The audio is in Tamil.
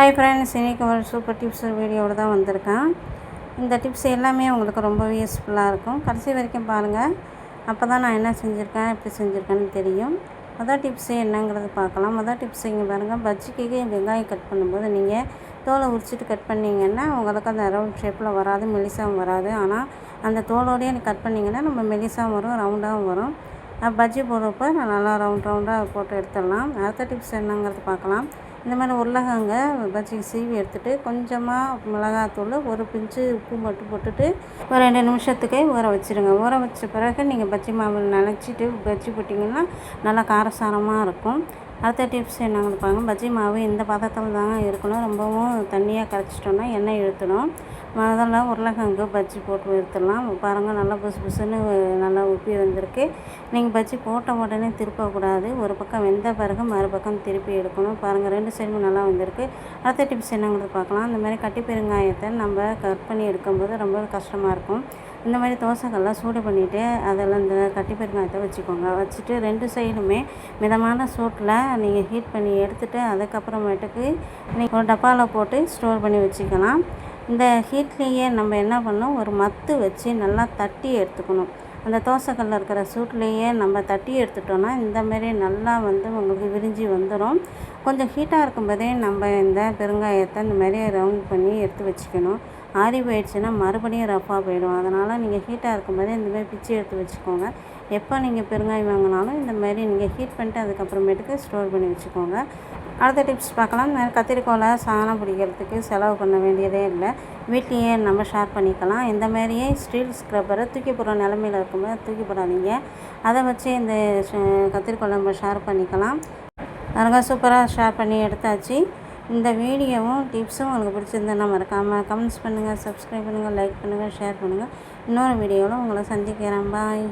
ஹாய் ஃப்ரெண்ட்ஸ் இன்றைக்கி ஒரு சூப்பர் டிப்ஸ் வீடியோவில் தான் வந்திருக்கேன். இந்த டிப்ஸ் எல்லாமே உங்களுக்கு ரொம்பவே யூஸ்ஃபுல்லாக இருக்கும். கடைசி வரைக்கும் பாருங்கள் அப்போ தான் நான் என்ன செஞ்சுருக்கேன் எப்படி செஞ்சுருக்கேன்னு தெரியும். மொதல் டிப்ஸு என்னங்கிறது பார்க்கலாம். மொதல் டிப்ஸ் இங்கே பாருங்கள் பஜ்ஜிக்கு வெங்காயம் கட் பண்ணும்போது நீங்கள் தோலை உரிச்சிட்டு கட் பண்ணிங்கன்னா உங்களுக்கு அந்த ரவுண்ட் ஷேப்பில் வராது மெலிசாவும் வராது. ஆனால் அந்த தோலோடையே கட் பண்ணிங்கன்னா நம்ம மெலிசாகவும் வரும் ரவுண்டாகவும் வரும். பஜ்ஜி போடுறப்ப நான் நல்லா ரவுண்ட் ரவுண்டாக போட்டு எடுத்துடலாம். அடுத்த டிப்ஸ் என்னங்கிறது பார்க்கலாம். இந்த மாதிரி உருளைக்கிழங்க பஜ்ஜிக்கு சீவி எடுத்துகிட்டு கொஞ்சமாக மிளகாத்தூள் ஒரு பிஞ்சு உப்பு மட்டும் போட்டுட்டு ஒரு ரெண்டு நிமிஷத்துக்கு ஊற வச்சுருங்க. ஊற வச்ச பிறகு நீங்கள் பஜ்ஜி மாவில் நினச்சிட்டு பஜ்ஜி போட்டிங்கன்னா நல்லா காரசாரமாக இருக்கும். அடுத்த டிப்ஸ் என்னங்க பாருங்க. பஜ்ஜி மாவு இந்த பதத்தில் தாங்க இருக்கணும்? ரொம்பவும் தண்ணியாக கரைச்சிட்டோன்னா எண்ணெய் இழுத்துடும். முதல்ல உருளைக்கிழங்கு பஜ்ஜி போட்டு எடுத்துடலாம் பாருங்கள் நல்லா புசு புசுன்னு நல்லா உப்பி வந்திருக்கு. நீங்கள் பஜ்ஜி போட்ட உடனே திருப்பக்கூடாது. ஒரு பக்கம் வெந்த பிறகு மறுபக்கம் திருப்பி எடுக்கணும். பாருங்கள் ரெண்டு சைடுமே நல்லா வந்திருக்கு. அடுத்த டிப்ஸ் என்னங்கிறது பார்க்கலாம். இந்த மாதிரி கட்டி பெருங்காயத்தை நம்ம கட் பண்ணி எடுக்கும்போது ரொம்ப கஷ்டமாக இருக்கும். இந்த மாதிரி தோசைகள்லாம் சூடு பண்ணிவிட்டு அதில் இந்த கட்டி பெருங்காயத்தை வச்சுக்கோங்க. வச்சுட்டு ரெண்டு சைடுமே மிதமான சூட்டில் நீங்கள் ஹீட் பண்ணி எடுத்துகிட்டு அதுக்கப்புறமேட்டுக்கு நீங்கள் ஒரு டப்பாவில் போட்டு ஸ்டோர் பண்ணி வச்சுக்கலாம். இந்த ஹீட்லேயே நம்ம என்ன பண்ணணும்? ஒரு மத்து வச்சு நல்லா தட்டி எடுத்துக்கணும். அந்த தோசைக்கல்லில் இருக்கிற சூட்லேயே நம்ம தட்டி எடுத்துட்டோன்னா இந்தமாரி நல்லா வந்து உங்களுக்கு விரிஞ்சு வந்துடும் கொஞ்சம் ஹீட்டாக இருக்கும்போதே நம்ம இந்த பெருங்காயத்தை இந்த மாதிரி ரவுண்ட் பண்ணி எடுத்து வச்சுக்கணும். ஆறி போயிடுச்சுன்னா மறுபடியும் ரஃப்பாக போயிடும். அதனால் நீங்கள் ஹீட்டாக இருக்கும்போதே இந்தமாரி பிச்சு எடுத்து வச்சுக்கோங்க. எப்போ நீங்கள் பெருங்காயம் வாங்கினாலும் இந்த மாதிரி நீங்கள் ஹீட் பண்ணிட்டு அதுக்கப்புறமேட்டுக்கு ஸ்டோர் பண்ணி வச்சுக்கோங்க. அடுத்த டிப்ஸ் பார்க்கலாம். கத்திரிக்கோலை சாணம் பிடிக்கிறதுக்கு செலவு பண்ண வேண்டியதே இல்லை. வீட்லேயே நம்ம ஷேர் பண்ணிக்கலாம். இந்த மாதிரியே ஸ்டீல் ஸ்க்ரப்பரை தூக்கி போடுற நிலமையில் இருக்கும்போது தூக்கி போடாதீங்க. அதை வச்சு இந்த கத்திரிக்கோலை நம்ம ஷேர் பண்ணிக்கலாம். அழகாக சூப்பராக ஷேர் பண்ணி எடுத்தாச்சு. இந்த வீடியோவும் டிப்ஸும் உங்களுக்கு பிடிச்சிருந்தேன்னா மறக்காமல் கமெண்ட்ஸ் பண்ணுங்கள் சப்ஸ்கிரைப் பண்ணுங்கள் லைக் பண்ணுங்கள் ஷேர் பண்ணுங்கள் இன்னொரு வீடியோவில் உங்களை சந்திக்கிறேன். பாய்